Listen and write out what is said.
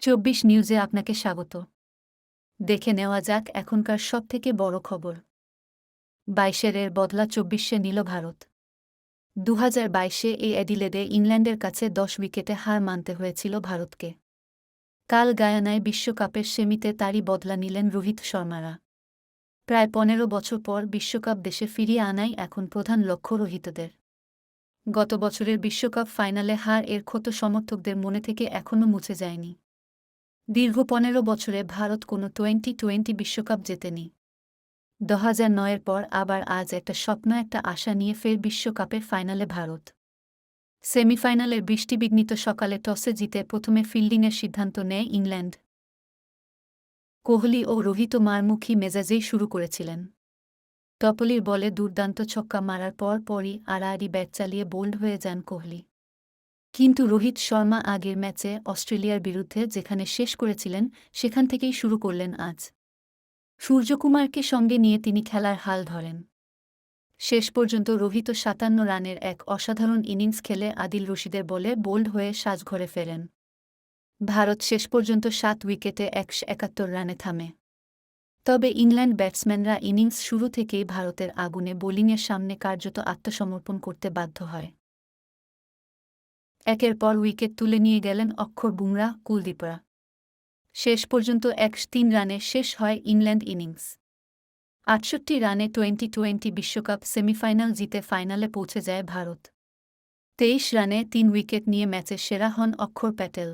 চব্বিশ নিউজে আপনাকে স্বাগত। দেখে নেওয়া যাক এখনকার সবথেকে বড় খবর। বাইশের এর বদলা চব্বিশে নিল ভারত। দু হাজার বাইশে এই অ্যাডিলেডে ইংল্যান্ডের কাছে দশ উইকেটে হার মানতে হয়েছিল ভারতকে। কাল গায়ানায় বিশ্বকাপের সেমিতে তারই বদলা নিলেন রোহিত শর্মারা। প্রায় পনেরো বছর পর বিশ্বকাপ দেশে ফিরিয়ে আনাই এখন প্রধান লক্ষ্য রোহিতদের। গত বছরের বিশ্বকাপ ফাইনালে হার এর ক্ষত সমর্থকদের মনে থেকে এখনও মুছে যায়নি। দীর্ঘ পনেরো বছরে ভারত কোনো টোয়েন্টি টোয়েন্টি বিশ্বকাপ জেতেনি। দু হাজার নয়ের পর আবার আজ একটা স্বপ্ন, একটা আশা নিয়ে ফের বিশ্বকাপের ফাইনালে ভারত। সেমিফাইনালের বৃষ্টিবিঘ্নিত সকালে টসে জিতে প্রথমে ফিল্ডিংয়ের সিদ্ধান্ত নেয় ইংল্যান্ড। কোহলি ও রোহিত মারমুখী মেজাজেই শুরু করেছিলেন। টপলির বলে দুর্দান্ত ছক্কা মারার পর পরই আড়াআড়ি ব্যাট চালিয়ে বোল্ড হয়ে যান কোহলি। কিন্তু রোহিত শর্মা আগের ম্যাচে অস্ট্রেলিয়ার বিরুদ্ধে যেখানে শেষ করেছিলেন, সেখান থেকেই শুরু করলেন আজ। সূর্যকুমারকে সঙ্গে নিয়ে তিনি খেলার হাল ধরেন। শেষ পর্যন্ত রোহিত সাতান্ন রানের এক অসাধারণ ইনিংস খেলে আদিল রশিদের বলে বোল্ড হয়ে সাজঘরে ফেরেন। ভারত শেষ পর্যন্ত সাত উইকেটে একশো একাত্তর রানে থামে। তবে ইংল্যান্ড ব্যাটসম্যানরা ইনিংস শুরু থেকেই ভারতের আগুনে বোলিংয়ের সামনে কার্যত আত্মসমর্পণ করতে বাধ্য হয়। একের পর উইকেট তুলে নিয়ে গেলেন অক্ষর বুমরা, কুলদীপরা। শেষ পর্যন্ত এক তিন রানে শেষ হয় ইংল্যান্ড ইনিংস। আটষট্টি রানে টোয়েন্টি টোয়েন্টি বিশ্বকাপ সেমিফাইনাল জিতে ফাইনালে পৌঁছে যায় ভারত। তেইশ রানে তিন উইকেট নিয়ে ম্যাচে সেরা হন অক্ষর প্যাটেল।